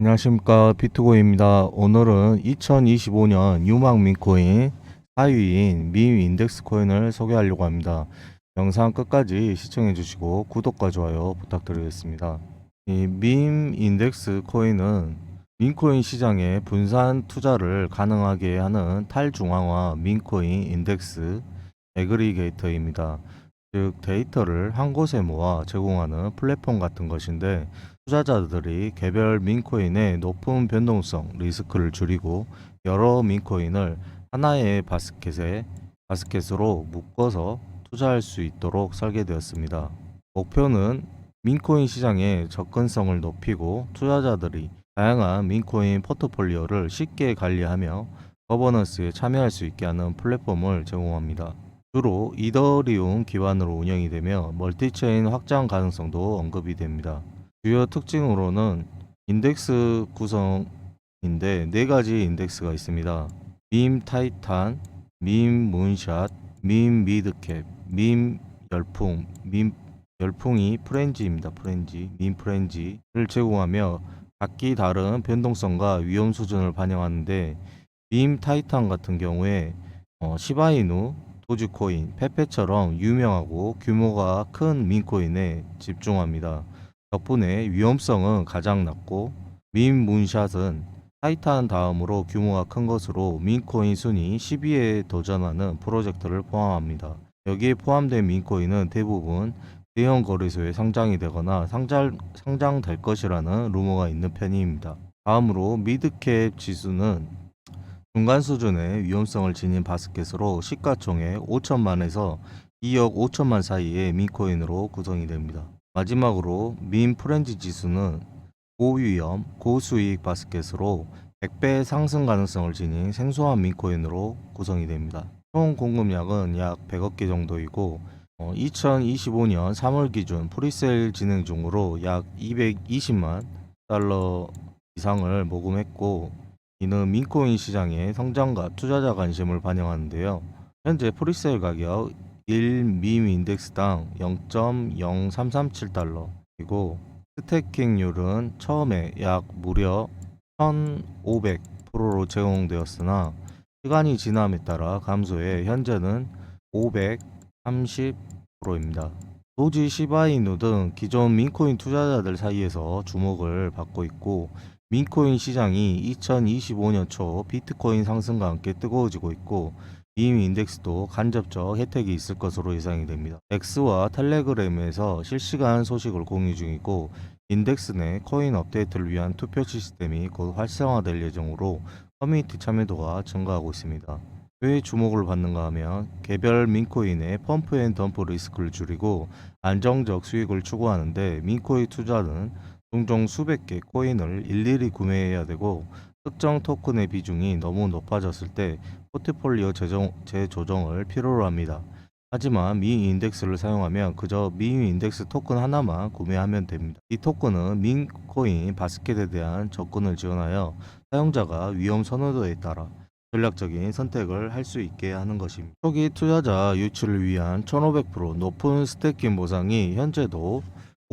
안녕하십니까 비트고입니다. 오늘은 2025년 유망 민코인 4위인 밈 인덱스 코인을 소개하려고 합니다. 영상 끝까지 시청해 주시고 구독과 좋아요 부탁드리겠습니다. 이밈 인덱스 코인은 민코인 시장에 분산 투자를 가능하게 하는 탈중앙화 민코인 인덱스 에그리게이터입니다. 즉 데이터를 한 곳에 모아 제공하는 플랫폼 같은 것인데 투자자들이 개별 민코인의 높은 변동성 리스크를 줄이고 여러 민코인을 하나의 바스켓에 바스켓으로 묶어서 투자할 수 있도록 설계되었습니다. 목표는 민코인 시장의 접근성을 높이고 투자자들이 다양한 민코인 포트폴리오를 쉽게 관리하며 거버넌스에 참여할 수 있게 하는 플랫폼을 제공합니다. 주로 이더리움 기반으로 운영이 되며 멀티체인 확장 가능성도 언급이 됩니다. 주요 특징으로는 인덱스 구성인데 네 가지 인덱스가 있습니다. 밈 타이탄, 밈 문샷, 밈 미드캡, 밈 열풍, 밈 열풍이 프렌지입니다. 프렌지, 밈 프렌지를 제공하며 각기 다른 변동성과 위험 수준을 반영하는데 밈 타이탄 같은 경우에 어, 시바이누, 도지코인, 페페처럼 유명하고 규모가 큰 민코인에 집중합니다. 덕분에 위험성은 가장 낮고 민 문샷은 타이탄 다음으로 규모가 큰 것으로 민코인 순위 10위에 도전하는 프로젝트를 포함합니다. 여기에 포함된 민코인은 대부분 대형 거래소에 상장이 되거나 상장, 상장될 것이라는 루머가 있는 편입니다. 다음으로 미드캡 지수는 중간 수준의 위험성을 지닌 바스켓으로 시가총액 5천만에서 2억 5천만 사이의 민코인으로 구성이 됩니다. 마지막으로 민 프렌지 지수는 고위험, 고수익 바스켓으로 100배 상승 가능성을 지닌 생소한 민코인으로 구성이 됩니다. 총 공급량은 약 100억 개 정도이고 2025년 3월 기준 프리세일 진행 중으로 약 220만 달러 이상을 모금했고 이는 민코인 시장의 성장과 투자자 관심을 반영하는데요. 현재 프리세일 가격 1밈 인덱스당 0.0337달러 그리고 스태킹률은 처음에 약 무려 1,500%로 제공되었으나 시간이 지남에 따라 감소해 현재는 530%입니다. 도지 시바이누 등 기존 민코인 투자자들 사이에서 주목을 받고 있고 민코인 시장이 2025년 초 비트코인 상승과 함께 뜨거워지고 있고 밈 인덱스도 간접적 혜택이 있을 것으로 예상이 됩니다. X와 텔레그램에서 실시간 소식을 공유 중이고 인덱스 내 코인 업데이트를 위한 투표 시스템이 곧 활성화될 예정으로 커뮤니티 참여도가 증가하고 있습니다. 왜 주목을 받는가 하면 개별 민코인의 펌프 앤 덤프 리스크를 줄이고 안정적 수익을 추구하는데 민코인 투자는 종종 수백 개 코인을 일일이 구매해야 되고 특정 토큰의 비중이 너무 높아졌을 때 포트폴리오 재정, 재조정 을 필요로 합니다. 하지만 미 인덱스를 사용하면 그저 미 인덱스 토큰 하나만 구매하면 됩니다. 이 토큰은 민코인 바스켓에 대한 접근을 지원하여 사용자가 위험 선호도에 따라 전략적인 선택을 할 수 있게 하는 것입니다. 초기 투자자 유치를 위한 1500% 높은 스태킹 보상이 현재도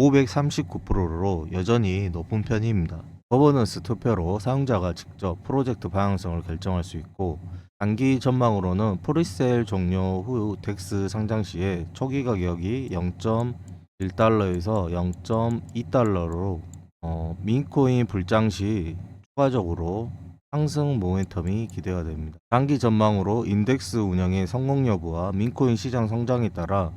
539%로 여전히 높은 편입니다. 거버넌스 투표로 사용자가 직접 프로젝트 방향성을 결정할 수 있고 단기 전망으로는 프리세일 종료 후 덱스 상장 시에 초기 가격이 0.1달러에서 0.2달러로 어, 민코인 불장 시 추가적으로 상승 모멘텀이 기대가 됩니다. 단기 전망으로 인덱스 운영의 성공 여부와 민코인 시장 성장에 따라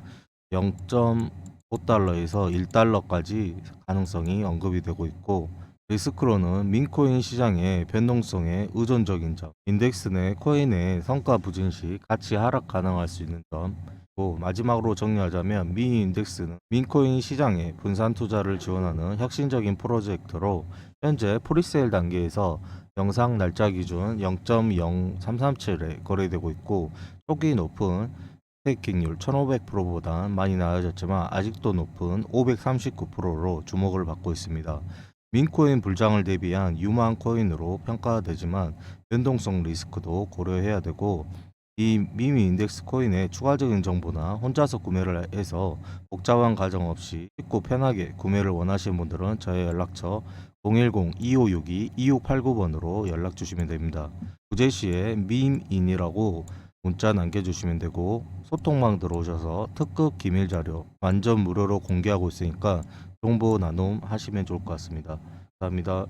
0.5달러에서 1달러까지 가능성이 언급이 되고 있고 리스크로는 민코인 시장의 변동성에 의존적인 점, 인덱스 내 코인의 성과 부진 시 가치 하락 가능할 수 있는 점, 또 마지막으로 정리하자면 미 인덱스는 민코인 시장의 분산 투자를 지원하는 혁신적인 프로젝트로 현재 프리세일 단계에서 영상 날짜 기준 0.0337에 거래되고 있고 초기 높은 스테이킹률 1500%보다 많이 나아졌지만 아직도 높은 539%로 주목을 받고 있습니다. 민코인 불장을 대비한 유망 코인으로 평가되지만 변동성 리스크도 고려해야 되고 이 미미 인덱스 코인의 추가적인 정보나 혼자서 구매를 해서 복잡한 과정 없이 쉽고 편하게 구매를 원하시는 분들은 저의 연락처 010-2562-2689번으로 연락 주시면 됩니다. 부재시에 민인이라고 문자 남겨주시면 되고 소통망 들어오셔서 특급 기밀 자료 완전 무료로 공개하고 있으니까 정보 나눔 하시면 좋을 것 같습니다. 감사합니다.